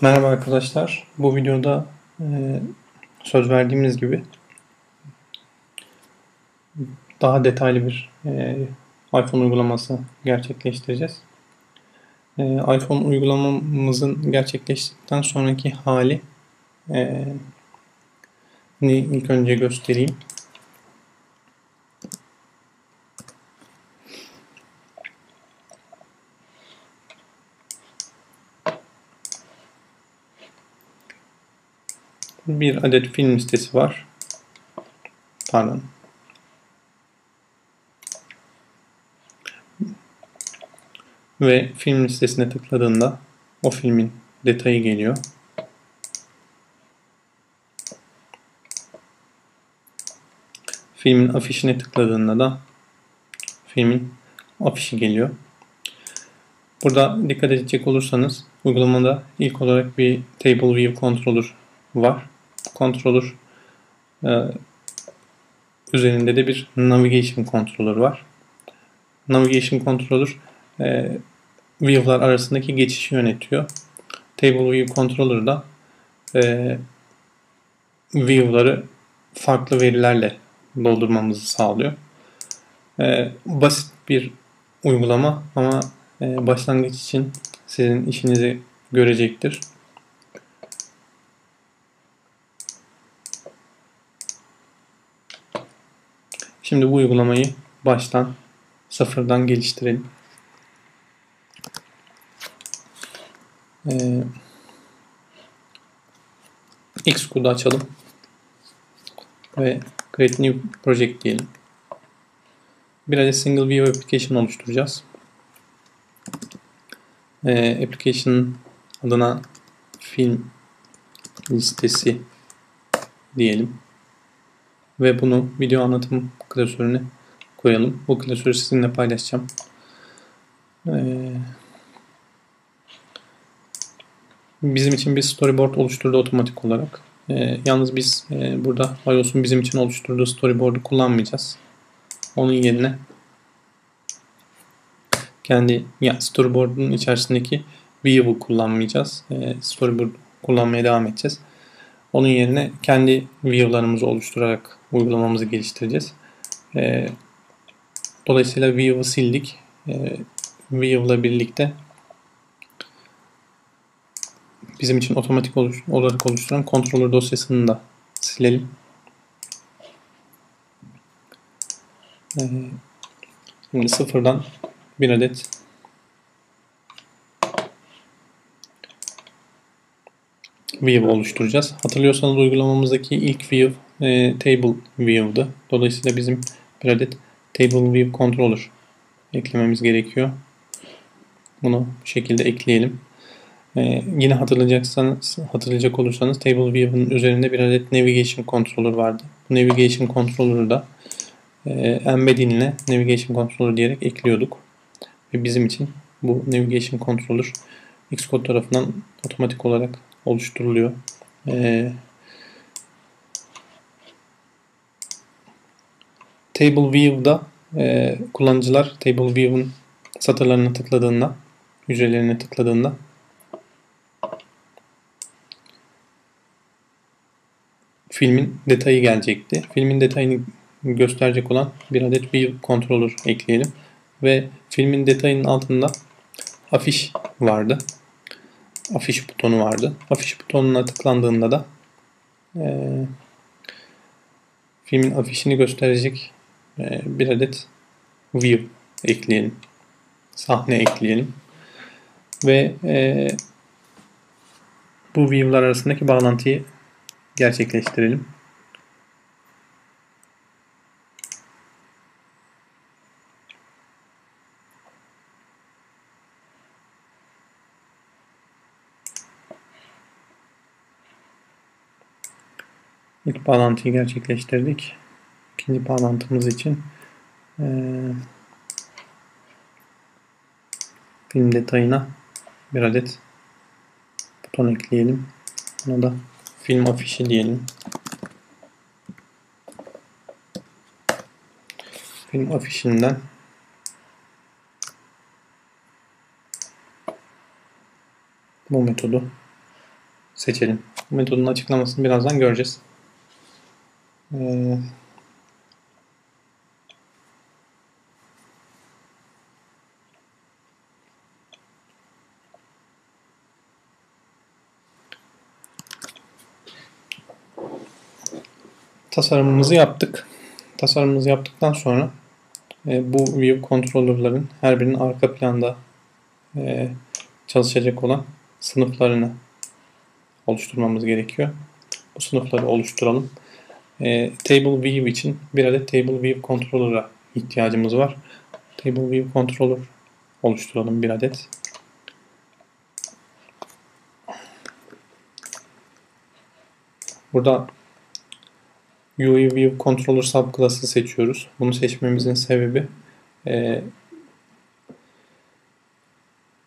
Merhaba arkadaşlar. Bu videoda e, söz verdiğimiz gibi daha detaylı bir e, iPhone uygulaması gerçekleştireceğiz. E, iPhone uygulamamızın gerçekleştikten sonraki hali e, ilk önce göstereyim. Bir adet film listesi var. Pardon. Ve film listesine tıkladığında o filmin detayı geliyor. Filmin afişine tıkladığında da filmin afişi geliyor. Burada dikkat edecek olursanız uygulamada ilk olarak bir Table View Controller var controller e, üzerinde de bir navigation controller var. Navigation controller e, view'lar arasındaki geçişi yönetiyor. Table view controller da e, view'ları farklı verilerle doldurmamızı sağlıyor. E, basit bir uygulama ama e, başlangıç için sizin işinizi görecektir. Şimdi bu uygulamayı baştan sıfırdan geliştirelim. Ee, Xcode'u açalım. Ve Create New Project diyelim. Bir adet Single View Application oluşturacağız. Ee, application adına film listesi diyelim ve bunu video anlatım klasörüne koyalım. Bu klasörü sizinle paylaşacağım. Ee, bizim için bir storyboard oluşturdu otomatik olarak. Ee, yalnız biz e, burada iOS'un bizim için oluşturduğu storyboard'u kullanmayacağız. Onun yerine kendi yani storyboard'un içerisindeki view'u kullanmayacağız. E, storyboard kullanmaya devam edeceğiz. Onun yerine kendi view'larımızı oluşturarak uygulamamızı geliştireceğiz. E, dolayısıyla view'u sildik. E, view'la birlikte bizim için otomatik olarak oluşturan controller dosyasını da silelim. E, şimdi sıfırdan bir adet view oluşturacağız. Hatırlıyorsanız uygulamamızdaki ilk view e, table view'dı. Dolayısıyla bizim bir adet table view controller eklememiz gerekiyor. Bunu bu şekilde ekleyelim. Ee, yine hatırlayacaksanız, hatırlayacak olursanız Table View'ın üzerinde bir adet Navigation Controller vardı. Bu Navigation Controller'ı da e, embedding ile Navigation Controller diyerek ekliyorduk. Ve bizim için bu Navigation Controller Xcode tarafından otomatik olarak oluşturuluyor. E, Table View'da e, kullanıcılar Table View'un satırlarına tıkladığında, hücrelerine tıkladığında filmin detayı gelecekti. Filmin detayını gösterecek olan bir adet View Controller ekleyelim. Ve filmin detayının altında afiş vardı. Afiş butonu vardı. Afiş butonuna tıklandığında da e, filmin afişini gösterecek e, bir adet view ekleyelim. Sahne ekleyelim. Ve e, bu view'lar arasındaki bağlantıyı gerçekleştirelim. Bağlantıyı gerçekleştirdik. İkinci bağlantımız için e, film detayına bir adet buton ekleyelim. Buna da film afişi diyelim. Film afişinden bu metodu seçelim. Bu metodun açıklamasını birazdan göreceğiz. Ee, tasarımımızı yaptık. Tasarımımızı yaptıktan sonra e, bu view controller'ların her birinin arka planda e, çalışacak olan sınıflarını oluşturmamız gerekiyor. Bu sınıfları oluşturalım. E, table view için bir adet table view controller'a ihtiyacımız var. Table view controller oluşturalım bir adet. Burada UI View Controller subclass'ı seçiyoruz. Bunu seçmemizin sebebi e,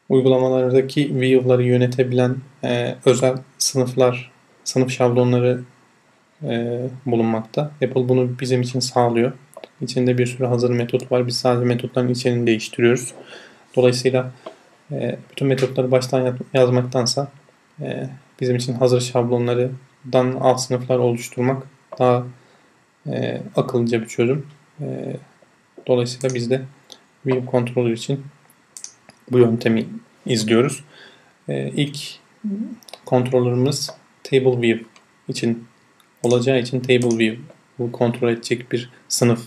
uygulamalardaki view'ları yönetebilen e, özel sınıflar, sınıf şablonları e, bulunmakta. Apple bunu bizim için sağlıyor. İçinde bir sürü hazır metot var. Biz sadece metotların içeriğini değiştiriyoruz. Dolayısıyla e, bütün metotları baştan yazmaktansa e, bizim için hazır şablonlardan alt sınıflar oluşturmak daha e, akıllıca bir çözüm. E, dolayısıyla biz de view controller için bu yöntemi izliyoruz. E, ilk kontrolörümüz table view için olacağı için table view bu kontrol edecek bir sınıf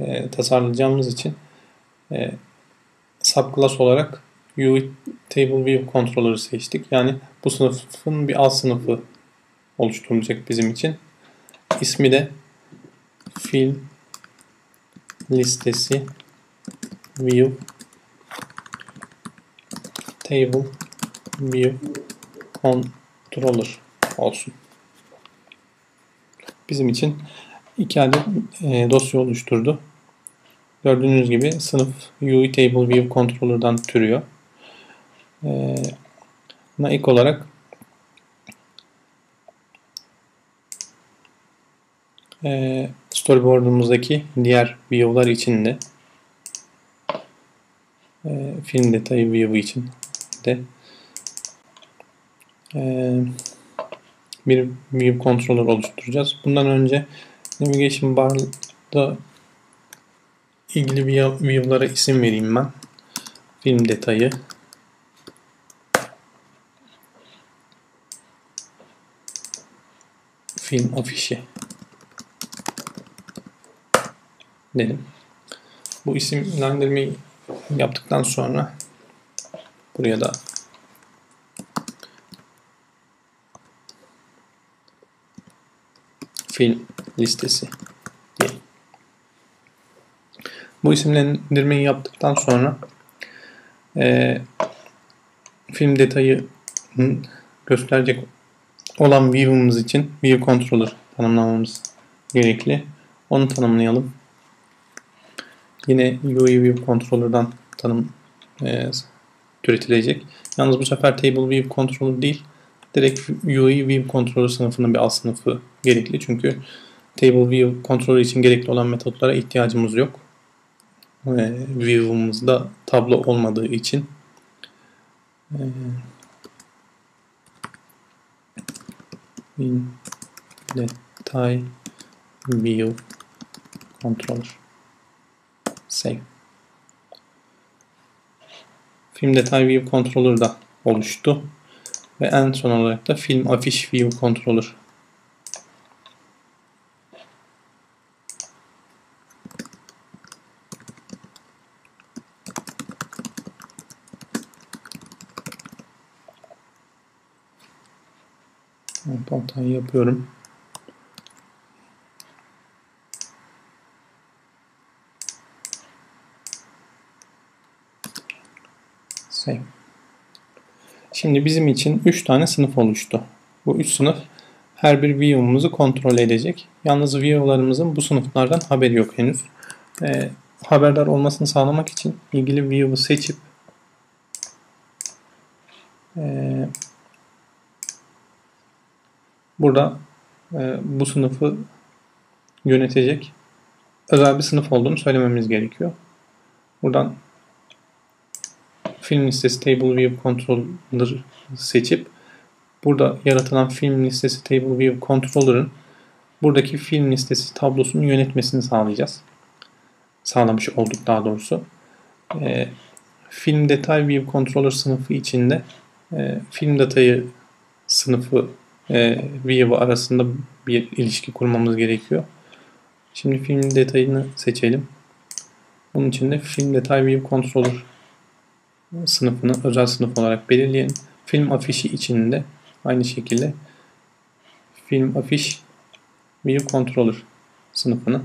e, tasarlayacağımız için e, subclass olarak UI table seçtik. Yani bu sınıfın bir alt sınıfı oluşturulacak bizim için. İsmi de film listesi view table view controller olsun. Bizim için iki adet e, dosya oluşturdu. Gördüğünüz gibi sınıf UI table view controller'dan türüyor. E, buna ilk olarak e, storyboard'umuzdaki diğer view'lar için de e, film detayı view için de e, bir view controller oluşturacağız. Bundan önce navigation bar'da ilgili view'lara isim vereyim ben. Film detayı film afişi dedim. Bu isimlendirmeyi yaptıktan sonra buraya da film listesi diyelim. Bu isimlendirmeyi yaptıktan sonra e, film detayı gösterecek olan view'umuz için view controller tanımlamamız gerekli. Onu tanımlayalım. Yine UI View Controller'dan tanım e, türetilecek. Yalnız bu sefer Table View Controller değil, direkt UI View Controller sınıfının bir alt sınıfı gerekli. Çünkü Table View Controller için gerekli olan metotlara ihtiyacımız yok. E, view'umuzda tablo olmadığı için e, detay view controller Save. Film detay view controller da oluştu. Ve en son olarak da film afiş view controller Evet, yapıyorum. Save. Şimdi bizim için 3 tane sınıf oluştu. Bu 3 sınıf her bir view'umuzu kontrol edecek. Yalnız view'larımızın bu sınıflardan haberi yok henüz. E, haberdar olmasını sağlamak için ilgili view'u seçip e, burada e, bu sınıfı yönetecek özel bir sınıf olduğunu söylememiz gerekiyor. Buradan film listesi Table View Controller seçip burada yaratılan film listesi Table View Controller'ın buradaki film listesi tablosunu yönetmesini sağlayacağız. Sağlamış olduk daha doğrusu. E, film Detay View Controller sınıfı içinde e, film datayı sınıfı e, view arasında bir ilişki kurmamız gerekiyor. Şimdi film detayını seçelim. Bunun için de film detay view controller sınıfını özel sınıf olarak belirleyelim. Film afişi içinde aynı şekilde film afiş view controller sınıfını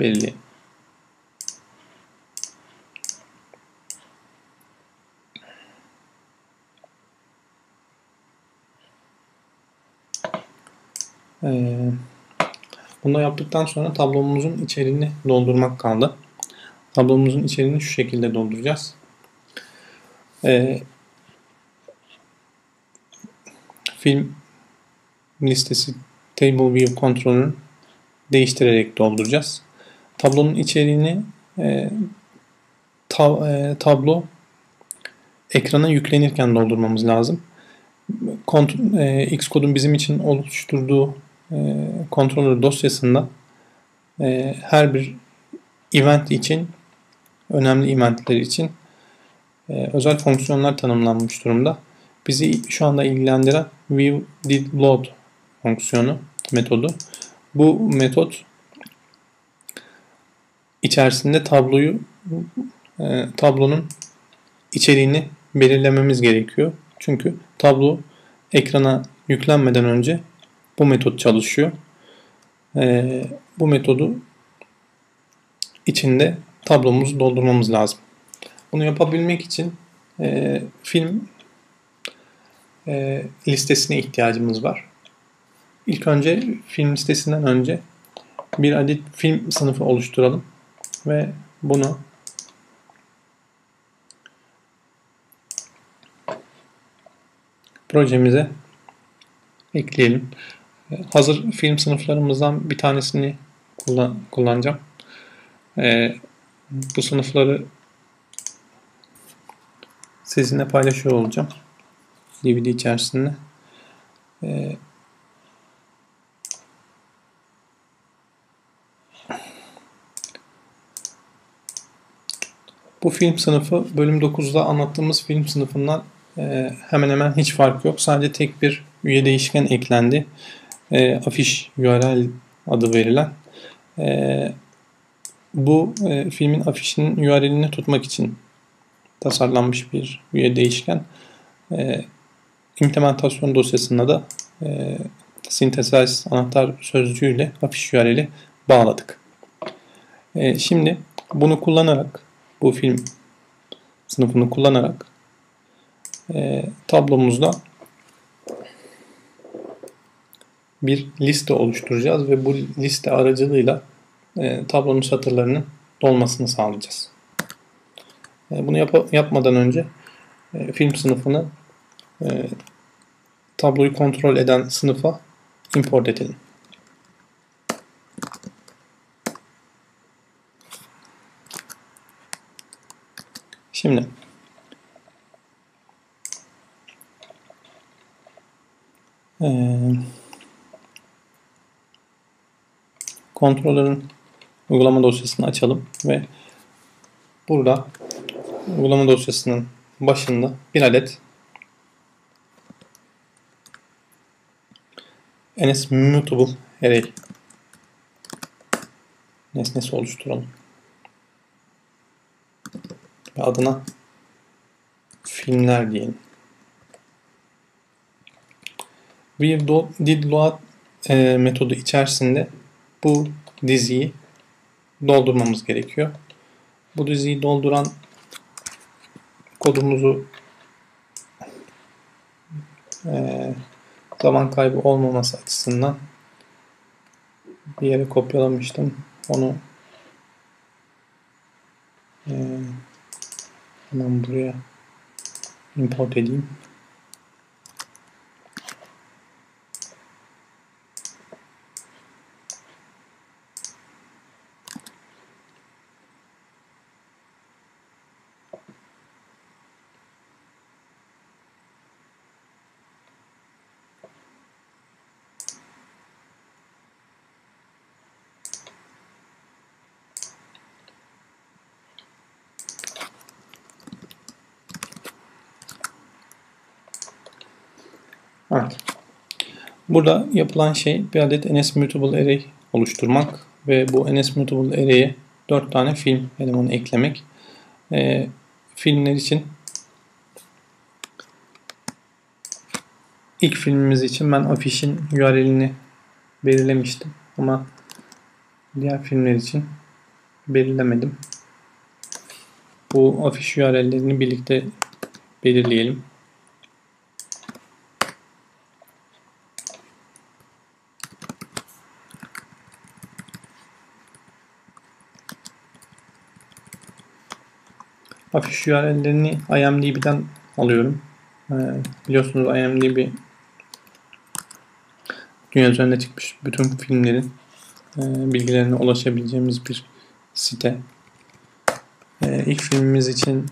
belirleyelim. Ee, bunu yaptıktan sonra tablomuzun içeriğini doldurmak kaldı. Tablomuzun içeriğini şu şekilde dolduracağız. Ee, film listesi Table View Controller'ın değiştirerek dolduracağız. Tablonun içeriğini e, ta, e, tablo ekrana yüklenirken doldurmamız lazım. Kont e, Xcode'un bizim için oluşturduğu e, dosyasında e, her bir event için önemli eventler için e, özel fonksiyonlar tanımlanmış durumda. Bizi şu anda ilgilendiren view did load fonksiyonu metodu. Bu metot içerisinde tabloyu e, tablonun içeriğini belirlememiz gerekiyor. Çünkü tablo ekrana yüklenmeden önce bu metot çalışıyor. E, bu metodu içinde tablomuzu doldurmamız lazım. Bunu yapabilmek için e, film e, listesine ihtiyacımız var. İlk önce film listesinden önce bir adet film sınıfı oluşturalım ve bunu projemize ekleyelim. Hazır film sınıflarımızdan bir tanesini kullan kullanacağım. Ee, bu sınıfları sizinle paylaşıyor olacağım. DVD içerisinde. Ee, bu film sınıfı bölüm 9'da anlattığımız film sınıfından e, hemen hemen hiç fark yok. Sadece tek bir üye değişken eklendi. E, afiş URL adı verilen. E, bu e, filmin afişinin URL'ini tutmak için tasarlanmış bir üye değişken. E, implementasyon dosyasında da e, synthesize anahtar sözcüğüyle afiş URL'i bağladık. E, şimdi bunu kullanarak bu film sınıfını kullanarak e, tablomuzda bir liste oluşturacağız ve bu liste aracılığıyla e, tablonun satırlarının dolmasını sağlayacağız. E, bunu yap yapmadan önce e, film sınıfını e, tabloyu kontrol eden sınıfa import edelim. Şimdi ee, kontrolörün uygulama dosyasını açalım ve burada uygulama dosyasının başında bir adet ns mutable array nesnesi oluşturalım. Ve adına filmler diyelim. Bir did load e, metodu içerisinde bu diziyi doldurmamız gerekiyor. Bu diziyi dolduran kodumuzu e, zaman kaybı olmaması açısından bir yere kopyalamıştım. Onu e, hemen buraya import edeyim. Evet. Burada yapılan şey bir adet NS Mutable Array oluşturmak ve bu NS Mutable Array'e 4 tane film elemanı eklemek. Ee, filmler için ilk filmimiz için ben afişin URL'ini belirlemiştim ama diğer filmler için belirlemedim. Bu afiş URL'lerini birlikte belirleyelim. Afiş URL'lerini IMDb'den alıyorum. Ee, biliyorsunuz IMDb dünya üzerinde çıkmış bütün filmlerin e, bilgilerine ulaşabileceğimiz bir site. E, ilk filmimiz için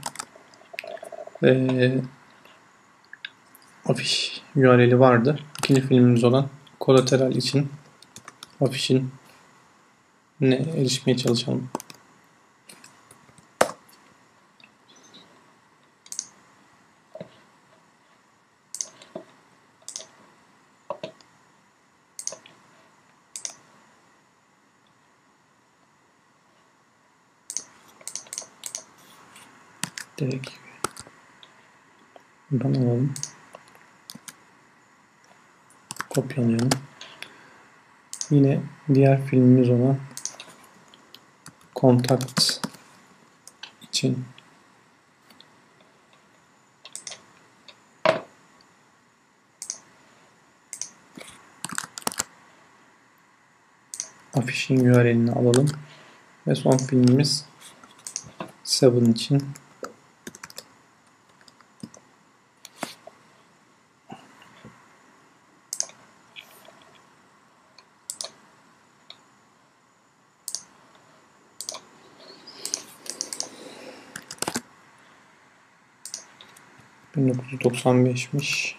e, afiş URL'i vardı. İkinci filmimiz olan Collateral için afişin ne erişmeye çalışalım. Direkt buradan alalım. Kopyalayalım. Yine diğer filmimiz olan Contact için afişin URL'ini alalım. Ve son filmimiz Seven için bin dokuz yüz doksan beşmiş.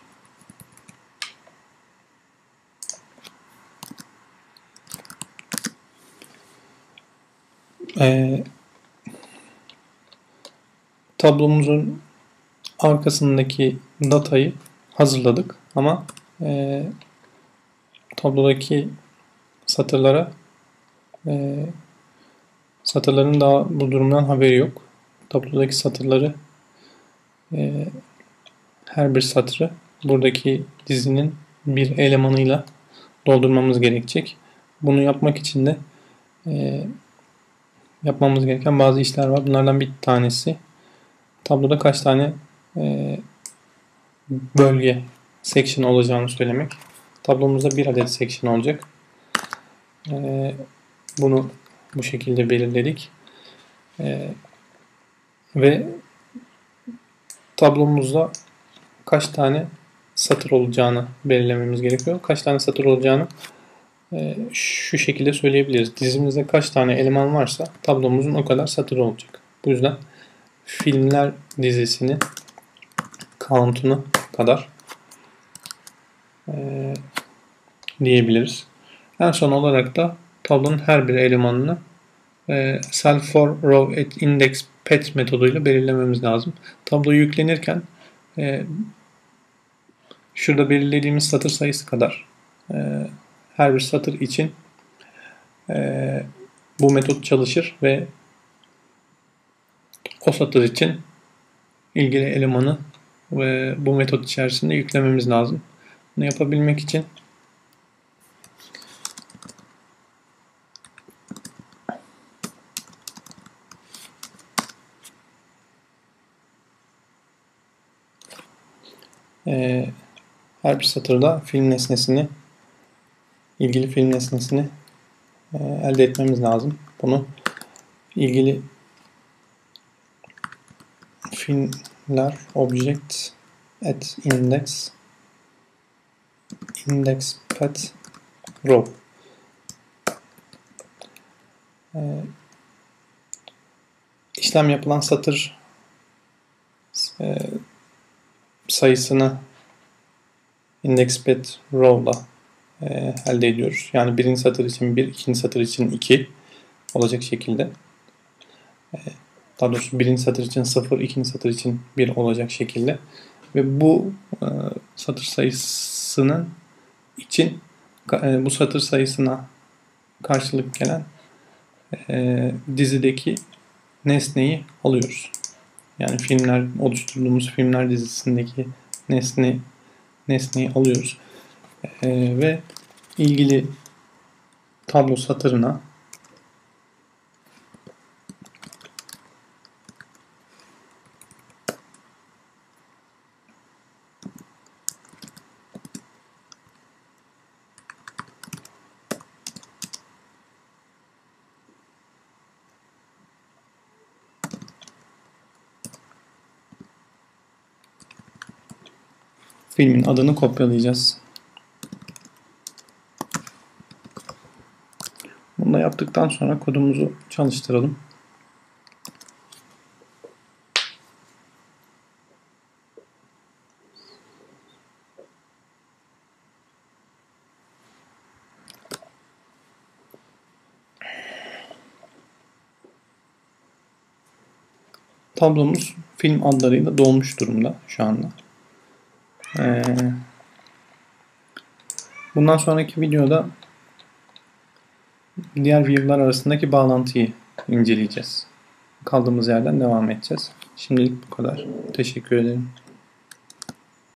Ee, tablomuzun arkasındaki datayı hazırladık ama e, tablodaki satırlara e, satırların daha bu durumdan haberi yok. Tablodaki satırları e, her bir satırı buradaki dizinin bir elemanıyla doldurmamız gerekecek. Bunu yapmak için de e, yapmamız gereken bazı işler var. Bunlardan bir tanesi tabloda kaç tane e, bölge section olacağını söylemek. Tablomuzda bir adet section olacak. E, bunu bu şekilde belirledik. E, ve tablomuzda kaç tane satır olacağını belirlememiz gerekiyor. Kaç tane satır olacağını e, şu şekilde söyleyebiliriz. Dizimizde kaç tane eleman varsa tablomuzun o kadar satır olacak. Bu yüzden filmler dizisini count'unu kadar e, diyebiliriz. En son olarak da tablonun her bir elemanını e, self for row at index pet metoduyla belirlememiz lazım. Tablo yüklenirken e, şurada belirlediğimiz satır sayısı kadar e, her bir satır için e, bu metot çalışır ve o satır için ilgili elemanı ve bu metot içerisinde yüklememiz lazım. Bunu yapabilmek için e, her bir satırda film nesnesini ilgili film nesnesini e, elde etmemiz lazım. Bunu ilgili filmler object at index index pet row e, işlem yapılan satır e, sayısını index pet row'la e, elde ediyoruz. Yani birinci satır için bir, ikinci satır için iki olacak şekilde. E, daha doğrusu birinci satır için sıfır, ikinci satır için bir olacak şekilde. Ve bu e, satır sayısı sayısının için e, bu satır sayısına karşılık gelen e, dizideki nesneyi alıyoruz. Yani filmler oluşturduğumuz filmler dizisindeki nesne nesneyi alıyoruz. E, ve ilgili tablo satırına filmin adını kopyalayacağız. Bunu da yaptıktan sonra kodumuzu çalıştıralım. Tablomuz film adlarıyla dolmuş durumda şu anda. Ee, bundan sonraki videoda diğer view'lar arasındaki bağlantıyı inceleyeceğiz. Kaldığımız yerden devam edeceğiz. Şimdilik bu kadar. Teşekkür ederim.